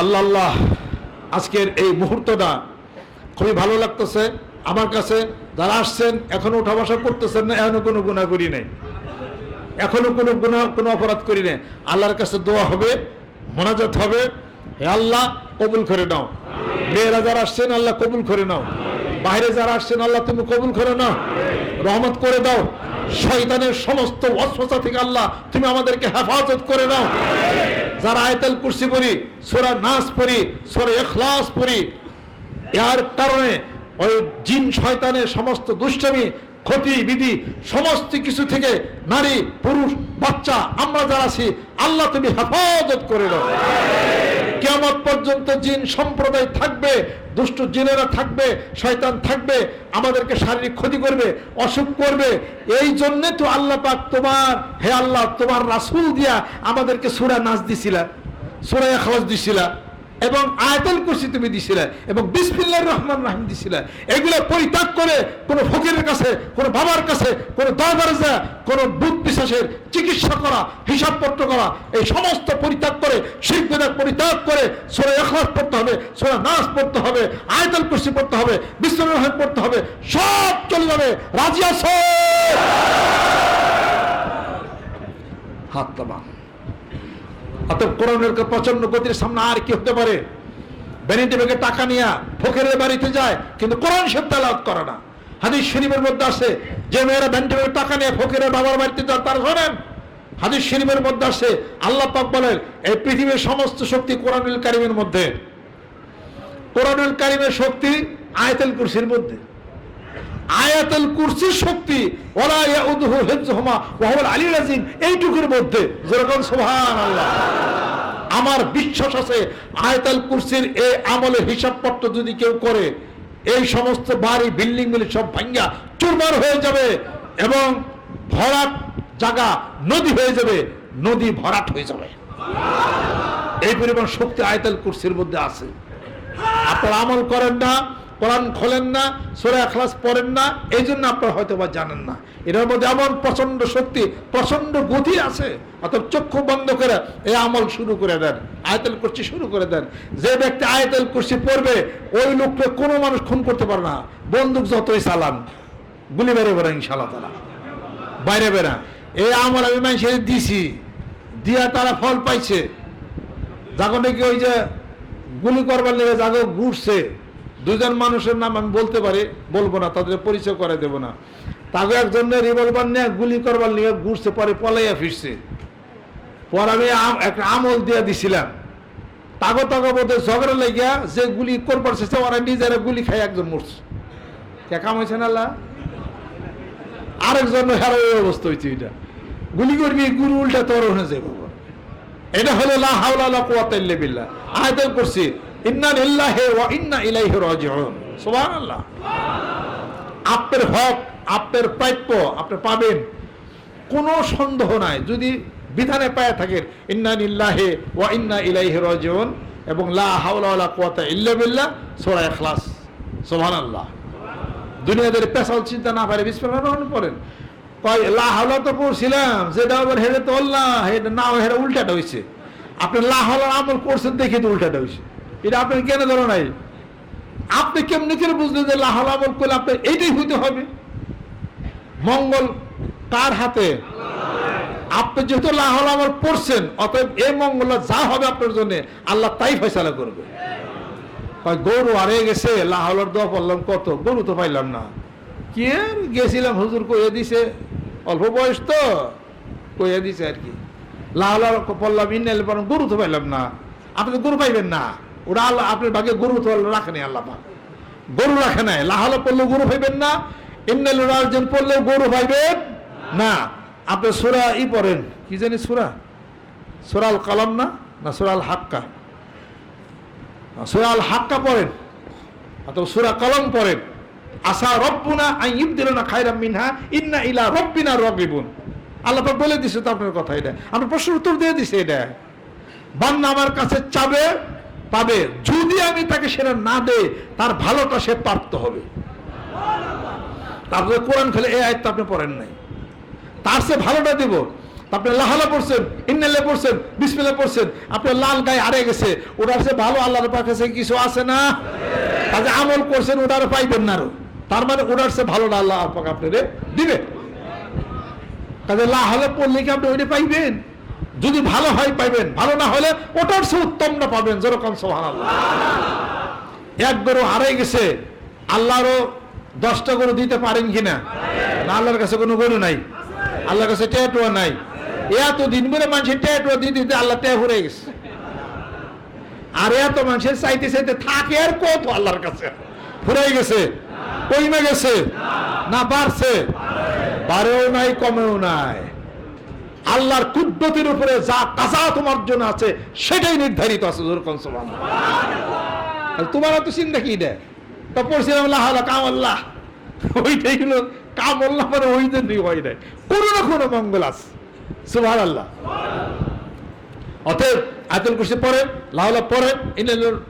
আল্লাহ আল্লাহ, আজকের এই মুহূর্তটা খুবই ভালো লাগতেছে। আমার কাছে যারা আসছেন, এখনও উঠা বসা করতেছেন না, এখনও কোনো গুণা করি নাই। এখনও কোনো গুণা, কোনো অপরাধ করি নাই। আল্লাহর কাছে দোয়া হবে, মোনাজাত হবে। হে আল্লাহ, কবুল করে নাও। মেয়েরা যারা আসছেন, আল্লাহ কবুল করে নাও। বাইরে যারা আসছেন, আল্লাহ তুমি কবুল করে নাও। রহমত করে দাও। শয়তানের সমস্ত অস্বস্থা থেকে আল্লাহ, তুমি আমাদেরকে হেফাজত করে নাও। যারা আয়তাল কুর্সি পড়ি, সোরা নাচ পড়ি, সোরা এখলাস পড়ি, এর কারণে ওই জিন শয়তানের সমস্ত দুষ্টমি, ক্ষতি, বিধি, সমস্ত কিছু থেকে নারী, পুরুষ, বাচ্চা, আমরা যারা আছি, আল্লাহ তুমি হেফাজত করে দাও। কেমন পর্যন্ত জিন সম্প্রদায় থাকবে, দুষ্ট জিনেরা থাকবে, শয়তান থাকবে, আমাদেরকে শারীরিক ক্ষতি করবে, অসুখ করবে। এই জন্যে তো আল্লাহ পাক তোমার, হে আল্লাহ, তোমার রাসূল দিয়া আমাদেরকে সুরা নাচ দিছিলা, সুরা এখলাস দিছিলা, এবং আয়াতুল কুরসি তুমি দিছিলে, এবং বিসমিল্লাহির রহমান রাহিম দিছিলে। এগুলো পরিত্যাগ করে কোনো ফকিরের কাছে, কোনো বাবার কাছে, কোনো দরবারে যা কোনো বুধ বিশ্বাসের চিকিৎসা করা, হিসাবপত্র করা, এই সমস্ত পরিত্যাগ করে শিখ বেদাত পরিত্যাগ করে সোরা এখলাস পড়তে হবে, সোরা নাচ পড়তে হবে, আয়াতুল কুরসি পড়তে হবে রহমান পড়তে হবে, সব চলে যাবে। রাজি আছো? হাত তামা কোরআনের প্রচণ্ড গতির সামনে আর কি হতে পারে? বেগে টাকা নিয়ে ফকিরের বাড়িতে যায়, কিন্তু কোরআন সব তেলাওয়াত করে না। হাদিস শরীফের মধ্যে আছে, যে মেয়েরা বেগে টাকা নিয়ে ফকিরের বাবার বাড়িতে যায়, তারা শোনেন হাদিস শরীফের মধ্যে আছে আল্লাহ পাক বলেন, এই পৃথিবীর সমস্ত শক্তি কোরআনুল কারিমের মধ্যে। কোরআনুল কারিমের শক্তি আয়াতুল কুরসির মধ্যে। আয়াতুল কুরসির শক্তি ওলা ইয়াউদুহু হিফযুহুমা ওয়া হুয়াল আলিয়্যুল আযীম, এইটুকুর মধ্যে। যেরকম সুবহানাল্লাহ। আমার বিশ্বাস আছে, আয়াতুল কুরসির এই আমলের হিসাবপত্র যদি কেউ করে, এই সমস্ত বাড়ি, বিল্ডিং মিলে সব ভাঙ্গা, চুরমার হয়ে যাবে এবং ভরাট জায়গা নদী হয়ে যাবে, নদী ভরাট হয়ে যাবে। এই পরিমাণ শক্তি আয়াতুল কুরসির মধ্যে আছে। আপনারা আমল করেন না, কোরআন খোলেন না, সোরা এখলাস পড়েন না এই জন্য আপনারা হয়তো বা জানেন না। এটার মধ্যে এমন প্রচণ্ড শক্তি প্রচণ্ড গতি আছে, অর্থাৎ চক্ষু বন্ধ করে এই আমল শুরু করে দেন, আয়তল কুরসি শুরু করে দেন। যে ব্যক্তি আয়তল কুরসি পড়বে, ওই লোককে কোনো মানুষ খুন করতে পারে না। বন্দুক যতই চালান, গুলি বেড়ে বেড়ে ইনশাল্লাহ তারা বাইরে বেড়া। এই আমল আমি মানুষের দিছি। দিয়া তারা ফল পাইছে। যখন নাকি ওই যে গুলি করবার লেগে যাকে ঘুরছে। দুজন মানুষের নাম আমি বলতে পারি, বলব না, তাদের পরিচয় করে দেব না। তাকে একজনের রিভলভার নিয়ে গুলি করবার নিয়ে ঘুরছে, পরে পলাইয়া ফিরছে। পর আমি একটা আমল দিয়ে দিছিলাম। তাগো তাগো বোধে ঝগড়া লেগিয়া যে গুলি করবার চেষ্টা, ওরা নিজেরা গুলি খাই একজন মরছে। কে কাম হয়েছে না? আরেকজন হেরো অবস্থা হয়েছে এটা। গুলি করবি, গুরু উল্টা তোর হয়ে যাবে এটা হলো লা হাওলা লা কুওয়াতা ইল্লা বিল্লাহ। আয়াতুল কুরসি ইন্না লিল্লাহি ওয়া ইন্না ইলাইহি রাজিউন। সুবহানাল্লাহ। আপনার হক, আপনার প্রাপ্য, আপনি পাবেন। কোনো সন্দেহ নাই। যদি বিধানে পায় থাকেন, ইন্না লিল্লাহি ওয়া ইন্না ইলাইহি রাজিউন এবং লা হাওলা ওয়ালা কুওয়াতা ইল্লা বিল্লাহ সূরা ইখলাস। সুবহানাল্লাহ। দুনিয়াদের পেশাল চিন্তা না পারে বিসমিল্লাহির রহমানির পড়েন কয়, লা হাওলা তো পড়ছিলাম যেটা আবার হেরে তো আল্লাহ এটা না হেরে উল্টাটা হয়েছে আপনি লা হাওলার আমল করছেন দেখে তো উল্টাটা হয়েছে এটা আপনার কেন ধরো নাই? আপনি কেমনি করে বুঝলেন যে লা আমল করলে আপনার এইটাই হইতে হবে? মঙ্গল কার হাতে? আপনি যেহেতু লা হাওলা আমল পড়ছেন, অতএব এই মঙ্গল যা হবে আপনার জন্য, আল্লাহ তাই ফয়সালা করবে। কয়, গরু হারিয়ে গেছে লাহলার দোয়া পড়লাম কত? গরু তো পাইলাম না। কি আর? গেছিলাম, হুজুর কইয়া দিছে। অল্প বয়স তো। কইয়া দিছে আর কি। লাহলার পড়লাম ইন্নাইল পড়লাম, গরু তো পাইলাম না। আপনি তো গরু পাইবেন না? ওরা আল্লাহ, আপনার ভাগে গরু তো রাখেনি আল্লাহ পাক। গরু রাখে নাই লাহলা পড়লেও গরু পাইবেন না ইন্নাইল রাজন পড়লেও গরু পাইবেন না। আপনি সুরা ই পড়েন। কি জানি সুরা? সুরাল কালাম না না সুরাল হাক্কা। সুরা আল হাক্কা পড়েন, অথবা সুরা কলম পড়েন। আসা রব্বুনা আই ইবদিলনা খায়রাম মিনহা, ইন্না ইলা রব্বিনা রাগিবুন। আল্লাহ বলে দিছে তো আপনার কথা এটা। আপনার প্রশ্ন উত্তর দিয়ে দিছে এটা। বান্না আমার কাছে চাবে, পাবে। যদি আমি তাকে সেটা না দে তার ভালোটা সে প্রাপ্ত হবে। তারপরে কোরআন খেলে এই আয়ত্ত আপনি পড়েন নাই। তার সে ভালোটা দেব। আপনি লাহালা পড়ছেন ইন্নালে পড়ছেন বিসমিল্লা পড়ছেন, আপনার লাল গায়ে হারে গেছে, ওটার সে ভালো আল্লাহর কাছে কিছু আছে না? কাজে আমল করছেন, ওটার পাইবেন না আরও। তার মানে ওটার সে ভালো আল্লাহ পাক আপনারে দিবে। কাজে লাহালে পড়লে কি আপনি ওইটা পাইবেন? যদি ভালো হয় পাইবেন, ভালো না হলে ওটার সে উত্তম না পাবেন, যেরকম সোহান আল্লাহ এক গরু হারাই গেছে, আল্লাহরও দশটা গরু দিতে পারেন কিনা? না, আল্লাহর কাছে কোনো গরু নাই। আল্লাহর কাছে ট্যাটুয়া নাই। এত দিন করে মানুষের ট্যাটুয়া দিতে দিতে আল্লাহ ট্যা হয়ে গেছে। আর এত মানুষের চাইতে চাইতে থাকে আর কত আল্লাহর কাছে। ফুরাই গেছে। কইমে গেছে। না বাড়ছে। বাড়েও নাই, কমেও নাই। আল্লাহর কুদ্দতির উপরে যা কাজা তোমার জন্য আছে, সেটাই নির্ধারিত আছে তোমার তো চিন্তা কি দেয় তো পড়ছিলাম আল্লাহ আল্লাহ কাম আল্লাহ ওইটাই হলো কাম আল্লাহ মানে ওই জন্যই হয় নাই। কোনো না কোনো মঙ্গল আছে। সুভার আল্লাহ অতএব আয়তুল কুরসি পড়েন পড়েন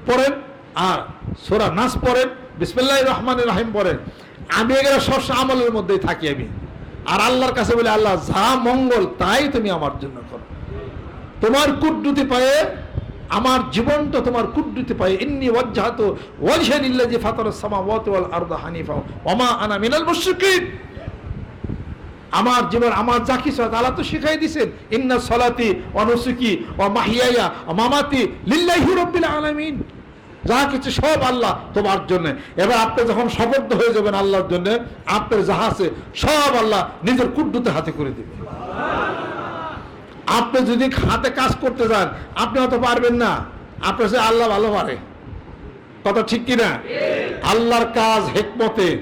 পড়েন, আর সোরা নাচ পড়েন বিসমিল্লাহ রহমান রাহিম পড়েন। আমি এগুলো সবসময় আমলের মধ্যেই থাকি আমি। আর আল্লাহর কাছে আল্লাহ, যা মঙ্গল, তাই তুমি আমার জন্য করো। তোমার কুদ্দুতি পায়ে, আমার জীবনটা তোমার কুদ্দুতি পায়ে, ইন্নি ওয়াজ্জাহাতু ওয়াজহান ইল্লাযী ফাতারাস সামাওয়াতি ওয়াল আরদা হানিফা ওমা আনা মিনাল মুশরিকিন। আমার জীবন আমার যা কিছু আল্লাহ তো শিখাই দিছেন ইন্না সলাতি অনুসুকি ও মাহিয়া ও মামাতি লিল্লাহি রাব্বিল আলামিন। যা কিছু সব আল্লাহ তোমার জন্য। এবার আপনি যখন শপথ হয়ে যাবেন আল্লাহর জন্য আপনার যাহা আছে সব আল্লাহ নিজের কুদ্দুতে হাতে করে দিবে। আপনি যদি হাতে কাজ করতে যান আপনি হয়তো পারবেন না। আপনার সে আল্লাহ ভালো পারে। কথা ঠিক কিনা? আল্লাহর কাজ হেকমতে।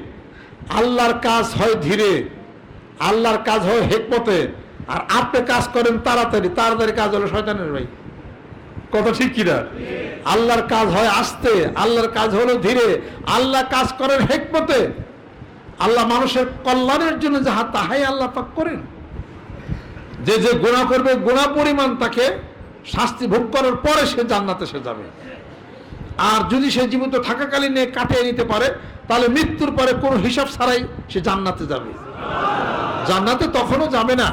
আল্লাহর কাজ হয় ধীরে। আল্লাহর কাজ হয় হেকমতে। আর আপনি কাজ করেন তাড়াতাড়ি। তাড়াতাড়ি কাজ হলো শয়তানের ভাই। কথা ঠিক কিনা? আল্লাহর কাজ হয় আস্তে। আল্লাহর কাজ হলো ধীরে। আল্লাহ কাজ করেন হেকমতে। আল্লাহ মানুষের কল্যাণের জন্য যাহা তাহাই আল্লাহ পাক করেন। যে যে গুণা করবে গুণা পরিমাণ তাকে শাস্তি ভোগ করার পরে সে জান্নাতে সে যাবে। আর যদি সে জীবিত থাকাকালীন কাটিয়ে নিতে পারে তাহলে মৃত্যুর পরে কোনো হিসাব ছাড়াই সে জান্নাতে যাবে। জান্নাতে তখনও যাবে না।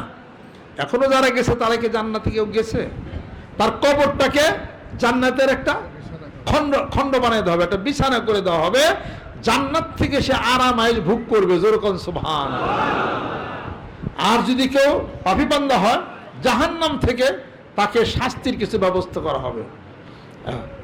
এখনও যারা গেছে, তারা কি জান্নাতে কেউ গেছে? তার কবরটাকে জান্নাতের একটা খণ্ড খণ্ড বানিয়ে দেওয়া হবে, একটা বিছানা করে দেওয়া হবে। জান্নাত থেকে সে আরাম আইস ভোগ করবে যেরকম সুভান আর যদি কেউ পাপিপান্দা হয়, জাহান্নাম থেকে তাকে শাস্তির কিছু ব্যবস্থা করা হবে।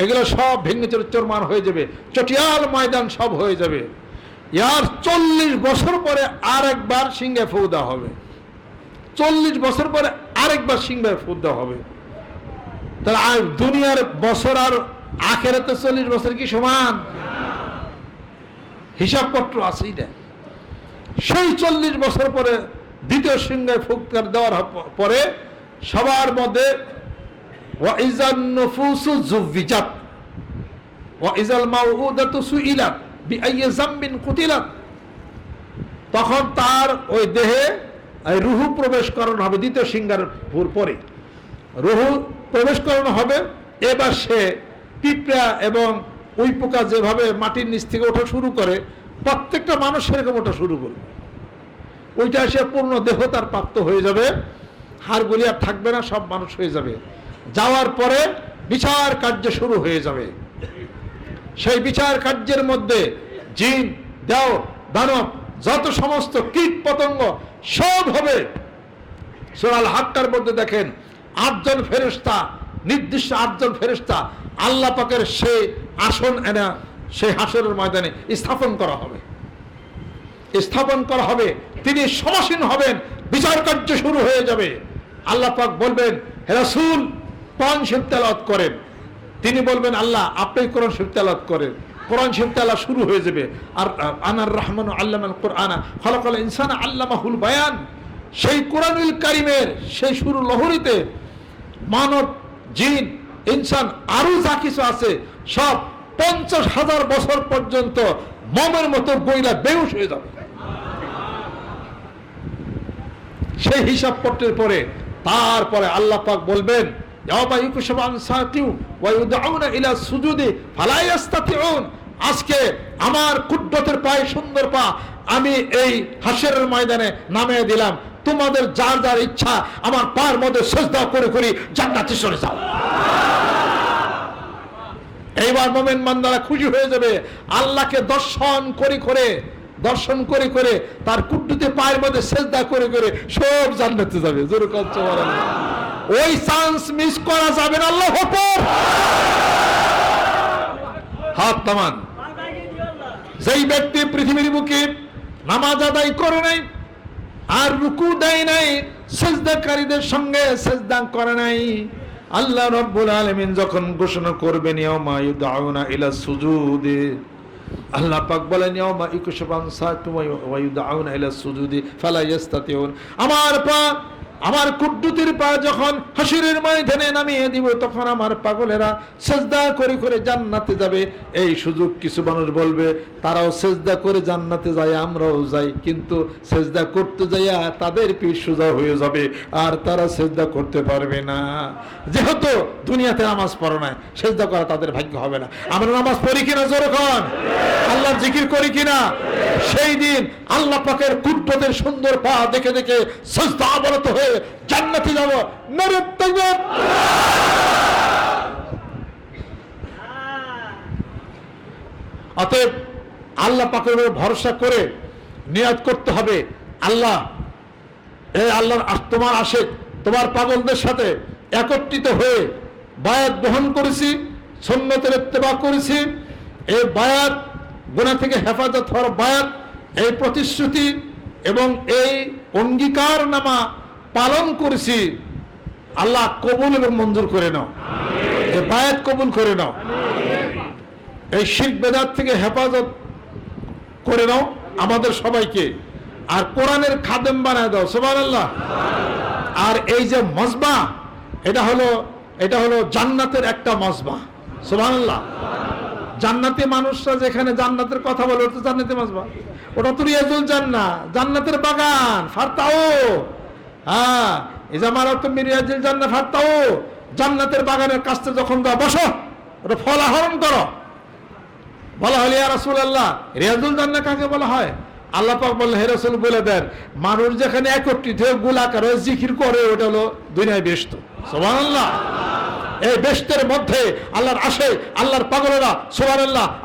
এগুলো সব ভেঙে চোরমান হয়ে যাবে। চটিয়াল ময়দান সব হয়ে যাবে। ইয়ার চল্লিশ বছর পরে আর একবার সিংহে ফু দেওয়া হবে। চল্লিশ বছর পরে আরেকবার সিংহে ফু দেওয়া হবে। তাহলে আর দুনিয়ার বছর আর আখেরাতে চল্লিশ বছর কি সমান? হিসাবপত্র আছে এটা। সেই চল্লিশ বছর পরে দ্বিতীয় সিংহে ফুৎকার দেওয়ার পরে সবার মধ্যে ওয়াইজান নফুসু জুভিজাত ওয়াইজাল মাউউদাতু সুইলাত বিআইয়ি যামবিন কুতিলাত তখন তার ওই দেহে রুহু প্রবেশ করানো হবে, দ্বিতীয় ভোর পরে। রুহু প্রবেশ করানো হবে, এবার সে পিঁপড়া এবং উই পোকা যেভাবে মাটির নিচ থেকে ওঠা শুরু করে, প্রত্যেকটা মানুষ সেরকম ওঠা শুরু করবে। ওইটা সে পূর্ণ দেহ তার প্রাপ্ত হয়ে যাবে, হাড়গুলি আর থাকবে না, সব মানুষ হয়ে যাবে। যাওয়ার পরে বিচার কার্য শুরু হয়ে যাবে। সেই বিচার কার্যের মধ্যে জিন, দেও, দানব, যত সমস্ত কীট পতঙ্গ সব হবে। সোরাল হাক্কার মধ্যে দেখেন, আটজন ফেরেস্তা নির্দিষ্ট আটজন ফেরেস্তা আল্লাহ পাকের সে আসন এনা সেই হাসরের ময়দানে স্থাপন করা হবে। স্থাপন করা হবে, তিনি সমাসীন হবেন, বিচার কার্য শুরু হয়ে যাবে। আল্লাহ পাক বলবেন হেরাসুল কোরআন শিব তেলাওয়াত করেন। তিনি বলবেন, আল্লাহ, আপনি কোরআন শিব তেলাওয়াত করেন। কোরআন শিব তেলা শুরু হয়ে যাবে। আর আনার রহমান আল্লাহ কোরআনা, খলাকাল ইনসান আল্লামাহুল বায়ান। সেই কোরআনুল কারিমের সেই শুরু লহরীতে মানব, জিন, ইনসান আরও যা কিছু আছে, সব পঞ্চাশ হাজার বছর পর্যন্ত মমের মতো বইলা বেউস হয়ে যাবে। সেই হিসাব পত্রের পরে, তারপরে আল্লাহ পাক বলবেন আজকে আমার কুদ্দতের পায়ে সুন্দর পা, আমি এই হাসরের ময়দানে নামিয়ে দিলাম। তোমাদের যার যার ইচ্ছা, আমার পায়ের মধ্যে সেজদা করে করে জান্নাতে চলে যাও। এইবার মোমেন মান্দারা খুশি হয়ে যাবে। আল্লাহকে দর্শন করে করে, দর্শন করে করে তার কুট্টুতে পায়ের মধ্যে সেজদা করে করে সব জান্নাতে যাবে। জোরে কচ্ছ ওই চান্স মিস করা যাবে না আল্লাহ হাত তামান যেই ব্যক্তি পৃথিবীর বুকে নামাজ আদায় করে নাই আর রুকু দেয় নাই, সেজদাকারীদের সঙ্গে সেজদা করে নাই, আল্লাহ রব্বুল আলামিন যখন ঘোষণা করবেন ইলা সুজুদে, আল্লাহ পাক বলেন, ইয়াউমা ইকুশবান সাতুম ওয়া ইউদাউনা ইলা সুজুদি, ফালা ইয়াস্তাতিউন। আমার পা আমার কুদ্দুতির পা যখন হাসিরের ময়দানে নামিয়ে দিব, তখন আমার পাগলেরা সেজদা করে করে জান্নাতে যাবে। এই সুযোগ কিছু মানুষ বলবে, তারাও সেজদা করে জান্নাতে যায়, আমরাও যাই। কিন্তু সেজদা করতে যাইয়া তাদের পিঠ সোজা হয়ে যাবে, আর তারা সেজদা করতে পারবে না। যেহেতু দুনিয়াতে নামাজ পড়ো না সেজদা করা তাদের ভাগ্য হবে না। আমরা নামাজ পড়ি কিনা জোরক্ষণ আল্লাহ জিকির করি কিনা? সেই দিন আল্লাহ পাকের কুদ্দতের সুন্দর পা দেখে দেখে সেজদা অবনত হয়ে জান্নাতে যাব। নরে তাকবীর। অতএব আল্লাহ পাকের ভরসা করে নিয়াত করতে হবে। আল্লাহ এই আল্লাহর তোমার আশেক, তোমার পাগলদের সাথে একত্রিত হয়ে বায়াত গ্রহণ করেছি সন্ন্যতের ইত্তেবা করেছি। এই বায়াত গুণা থেকে হেফাজত হওয়ার বায়াত, এই প্রতিশ্রুতি এবং এই অঙ্গীকার নামা পালন করেছি আল্লাহ কবুল এবং মঞ্জুর করে নাও। বায়াত কবুল করে নাও। এই শিখ বেদাত থেকে হেফাজত করে নাও আমাদের সবাইকে। আর কোরআনের খাদেম বানায় দাও সোমান আল্লাহ আর এই যে মজবা এটা হলো এটা হলো জান্নাতের একটা মজবা সোমান আল্লাহ জান্নাতি মানুষরা যেখানে জান্নাতের কথা বলে ওটা জান্নাতি মজবা ওটা তো রিয়াজুল জান্না জান্নাতের বাগান ফারতাও হ্যাঁ আমার তো মিরিয়াজুল জান্না ফারতাও জান্নাতের বাগানের কাছতে যখন দাও, বসো, ওটা ফল আহরণ করো। বলা হলে রাসুল আল্লাহ রিয়াজুল জান্না কাকে বলা হয়? আল্লাহ পাক বললেন, হে রসুল, বলে দেন, মানুষ যেখানে একত্রিত হয়ে গোলাকার জিকির করে, ওটা হলো দুনিয়ায় ব্যস্ত। সুবহানাল্লাহ। এই ব্যস্তের মধ্যে আল্লাহর আসে, আল্লাহর পাগলেরা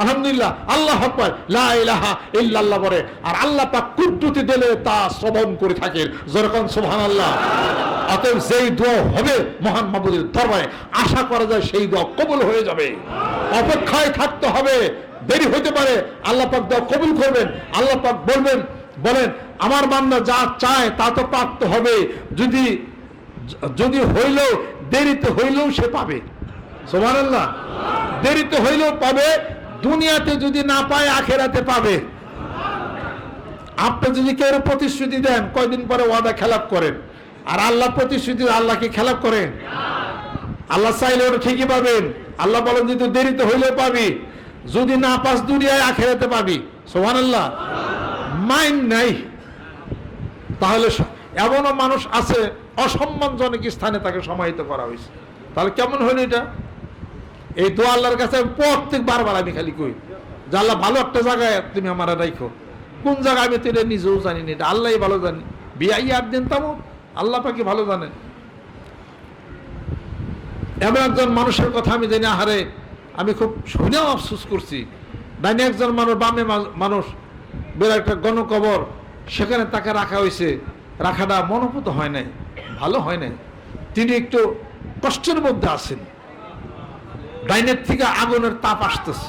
আলহামদুলিল্লাহ, আল্লাহ আকবার, লা ইলাহা ইল্লাল্লাহ বলে। আর আল্লাহ পাক কুদ্দুতি দিলে তা শ্রবণ করে থাকে যেরকম সোহান আল্লাহ অতএব যেই দোয়া হবে মহান মাহবুদের দরবারে, আশা করা যায় সেই দোয়া কবল হয়ে যাবে। অপেক্ষায় থাকতে হবে, দেরি হতে পারে, আল্লাহ পাক দোয়া কবুল করবেন, আল্লাহ পাক বলবেন, বলেন, আমার বান্দা যা চায় তা তো প্রাপ্ত হবে। যদি যদি হইলেও দেরিতে হইলেও সে পাবে। সোমান আল্লাহ দেরিতে হইলেও পাবে, দুনিয়াতে যদি না পায়, আখেরাতে পাবে। আপনি যদি কেউ প্রতিশ্রুতি দেন, কয়দিন পরে ওয়াদা খেলাপ করেন। আর আল্লাহ প্রতিশ্রুতি আল্লাহ কি খেলাপ করেন? আল্লাহ চাইলে ওটা ঠিকই পাবেন। আল্লাহ বলেন, যদি দেরিতে হইলেও পাবি, যদি না পাস দুনিয়ায়, আখেরাতে পাবি। সোহান আল্লাহ মাইন্ড নাই। তাহলে এমনও মানুষ আছে অসম্মানজনক স্থানে তাকে সমাহিত করা হয়েছে। তাহলে কেমন হলো এটা? এই দোয়া আল্লাহর কাছে প্রত্যেক বারবার আমি খালি কই, যে আল্লাহ ভালো একটা জায়গায় তুমি আমার রাখো কোন জায়গায় আমি তো নিজেও জানি না, এটা আল্লাহই ভালো জানি। বিয়াই আর দিন তামো আল্লাহ পাকি ভালো জানেন। এমন একজন মানুষের কথা আমি জানি, আহারে, আমি খুব শুনেও আফসোস করছি। ডাইনে একজন মানুষ, বামে মানুষ, বের একটা গণকবর, সেখানে তাকে রাখা হয়েছে। রাখাটা মনোপুত হয় নাই। ভালো হয় নাই, তিনি একটু কষ্টের মধ্যে আছেন। ডাইনের থেকে আগুনের তাপ আসতেছে।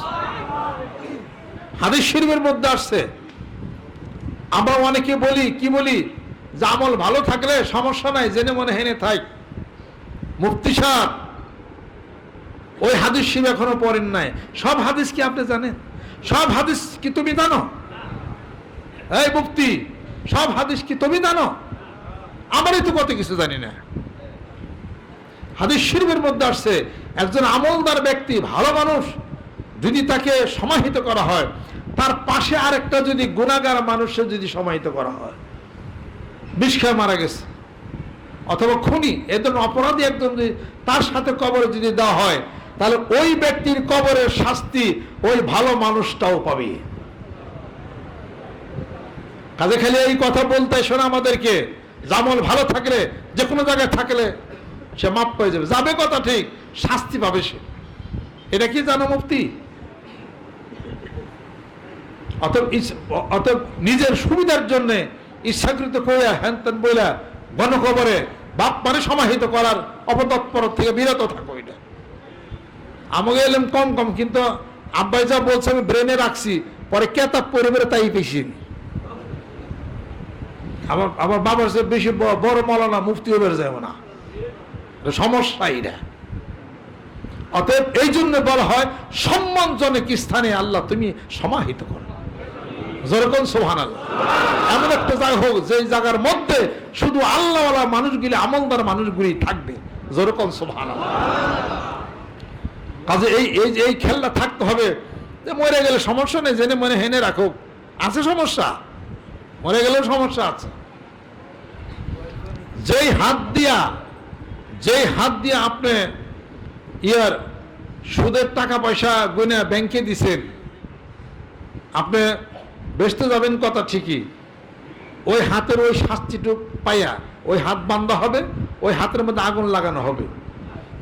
হাদিস শরীফের মধ্যে আসছে। আমরা অনেকে বলি, কি বলি? যে আমল ভালো থাকলে সমস্যা নাই, জেনে মনে হেনে থাক। মুফতি সাহেব, ওই হাদিস শিব এখনও পড়েন নাই। সব হাদিস কি আপনি জানেন? সব হাদিস কি তুমি জানো? এই মুফতি, সব হাদিস কি তুমি জানো? আমারই তো কত কিছু জানি না। হাদিস শরীফের মধ্যে আসছে, একজন আমলদার ব্যক্তি, ভালো মানুষ, যদি তাকে সমাহিত করা হয়, তার পাশে আরেকটা যদি গুণাগার মানুষের যদি সমাহিত করা হয়। বিষ খেয়ে মারা গেছে। অথবা খুনি, এ ধরনের অপরাধী একজন যদি তার সাথে কবরে যদি দেওয়া হয়, তাহলে ওই ব্যক্তির কবরের শাস্তি ওই ভালো মানুষটাও পাবে। কাজে খালি এই কথা বলতে শোনা আমাদেরকে। জামল ভালো থাকলে যে কোনো জায়গায় থাকলে সে মাপ পেয়ে যাবে। যাবে কথা ঠিক, শাস্তি পাবে সে। এটা কি জানো অতএব অতএব নিজের সুবিধার জন্য ইচ্ছাকৃত হ্যান ত্যান বইলা গণখবরে বাপ মানে সমাহিত করার অপতৎপর থেকে বিরত থাকো এটা। আমাকে এলাম কম কম, কিন্তু আব্বাই যা বলছে আমি ব্রেনে রাখছি, পরে কেতাব পরিবারে তাই বেশি আমার আমার বাবার চেয়ে বেশি বড় মলানা মুফতিও বেড়ে যাবে না। সমস্যা এটা। অতএব এই জন্য বলা হয় সম্মানজনক স্থানে আল্লাহ তুমি সমাহিত করো। যেরকম সোহান আল্লাহ এমন একটা জায়গা হোক যে জায়গার মধ্যে শুধু আল্লাহওয়ালা মানুষগুলি, আমলদার মানুষগুলি থাকবে। যেরকম সোহান কাজে এই এই এই খেলনা থাকতে হবে যে মরে গেলে সমস্যা নেই, জেনে মনে হেনে রাখুক। আছে সমস্যা। মরে গেলেও সমস্যা আছে। যেই হাত দিয়া, যেই হাত দিয়া আপনি ইয়ার সুদের টাকা পয়সা গুনে ব্যাংকে দিছেন, আপনি বেচতে যাবেন কথা ঠিকই, ওই হাতের ওই শাস্তিটুক পাইয়া ওই হাত বান্ধা হবে, ওই হাতের মধ্যে আগুন লাগানো হবে।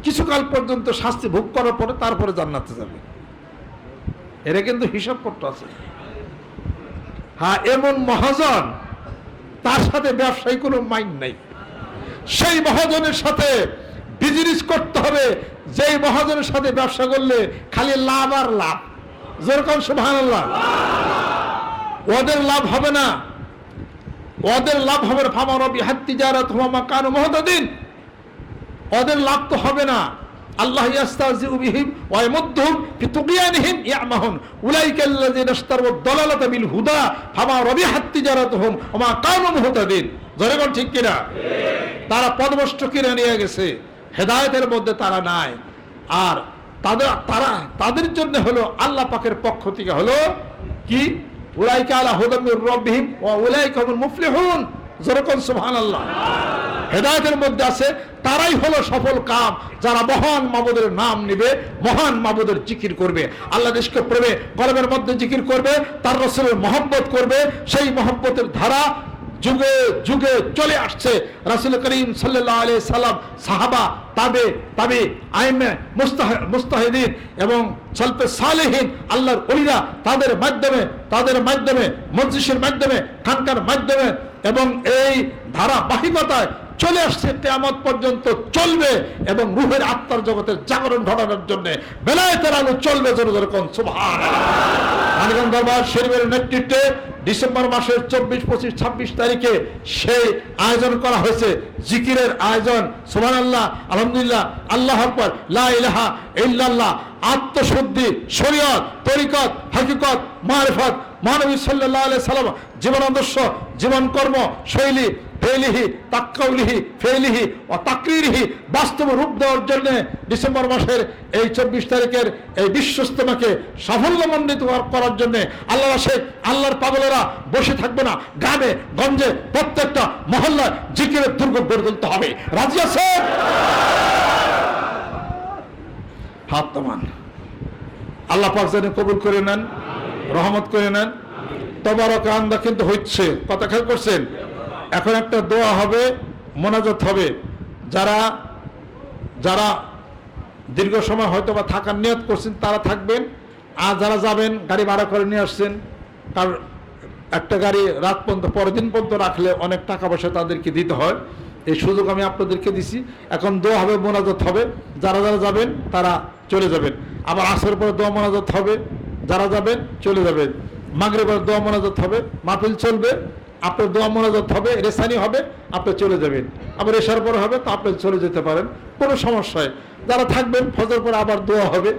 কিছুকাল পর্যন্ত শাস্তি ভোগ করার পরে তারপরে জান্নাতে যাবে। এরা কিন্তু হিসাব করতে আছে। হ্যাঁ এমন মহাজন, তার সাথে ব্যবসায়ী কোনো মাইন্ড নাই। সেই মহাজনের সাথে বিজনেস করতে হবে। যেই মহাজনের সাথে ব্যবসা করলে খালি লাভ আর লাভ। যেরকম সুভান ওদের লাভ হবে না। ওদের লাভ হবে রবি হাত্তি মহতাদিন। ওদের লাভ তো হবে না। আল্লাহ ইয়াস্তাজিউ বিহিম ওয়া ইয়ামুদ্দুহুম ফি তুগয়ানিহিম বল ঠিক কিনা? তারা পদভষ্ট কিনে নিয়ে গেছে। হেদায়তের মধ্যে তারা নাই। আর তাদের, তারা, তাদের জন্য হলো আল্লাহ পাকের পক্ষ থেকে হলো কি? যেরকম মধ্যে আছে, তারাই হলো সফল কাম যারা মহান নাম নিবে, মহান জিকির করবে। আল্লাহ দেশকে মধ্যে জিকির করবে, তার রসুলের মহব্বত করবে, সেই মহব্বতের ধারা যুগে যুগে চলে আসছে। রাসুল করিম সাল্লাহ আলি সাল্লাম, সাহাবা, তাবে তাবে, আইমে মুস্তাহিদিন এবং সল্পে সালেহীন আল্লাহর অলিরা তাদের মাধ্যমে তাদের মাধ্যমে, মজলিসের মাধ্যমে, খানকার মাধ্যমে এবং এই ধারাবাহিকতায় চলে আসছে, কেয়ামত পর্যন্ত চলবে এবং রুহের আত্মার জগতের জাগরণ ঘটানোর জন্য বেলায়েতের আলো চলবে জোর জোর কোন মানিকগঞ্জ দরবার শরীফের নেতৃত্বে ডিসেম্বর মাসের চব্বিশ, পঁচিশ, ছাব্বিশ তারিখে সেই আয়োজন করা হয়েছে। জিকিরের আয়োজন সুবহান আল্লাহ আলহামদুলিল্লাহ, আল্লাহ আকবর, লা ইলাহা ইল্লাল্লাহ, আত্মশুদ্ধি, শরীয়ত, তরিকত, হকিকত, মারফত মহানবী সাল্লাহ আলাই সাল্লাম, জীবন আদর্শ, জীবন কর্ম, শৈলী ফেলিহি তাক্কাউলিহি ফেলিহি ও বাস্তব রূপ দেওয়ার জন্য ডিসেম্বর মাসের এই চব্বিশ তারিখের এই বিশ্বস্তমাকে সাফল্যমণ্ডিত করার জন্য আল্লাহ আল্লাহর পাগলেরা বসে থাকবে না। গ্রামে, গঞ্জে প্রত্যেকটা মহল্লায় জিকিরের দুর্গ গড়ে তুলতে হবে। রাজি আছে হাত আল্লাহ পাক যেন কবুল করে নেন, রহমত করে নেন। তবারক আন্দা কিন্তু হচ্ছে কথা খেয়াল করছেন? এখন একটা দোয়া হবে, মোনাজত হবে। যারা যারা দীর্ঘ সময় হয়তো বা থাকার নিয়ত করছেন, তারা থাকবেন। আর যারা যাবেন, গাড়ি ভাড়া করে নিয়ে আসছেন কার একটা গাড়ি রাত পর্যন্ত পরের দিন পর্যন্ত রাখলে অনেক টাকা পয়সা তাদেরকে দিতে হয়। এই সুযোগ আমি আপনাদেরকে দিছি। এখন দোয়া হবে, মোনাজত হবে। যারা যারা যাবেন, তারা চলে যাবেন। আবার আসর পরে দোয়া মোনাজত হবে। যারা যাবেন, চলে যাবেন। মাগরেবার দোয়া মোনাজত হবে। মাহফিল চলবে। আপনার দোয়া মোনাজত হবে রেসানি হবে, আপনি চলে যাবেন। আবার রেশার পরে হবে, তো আপনি চলে যেতে পারেন। কোনো সমস্যায় যারা থাকবেন, ফজর পরে আবার দোয়া হবে।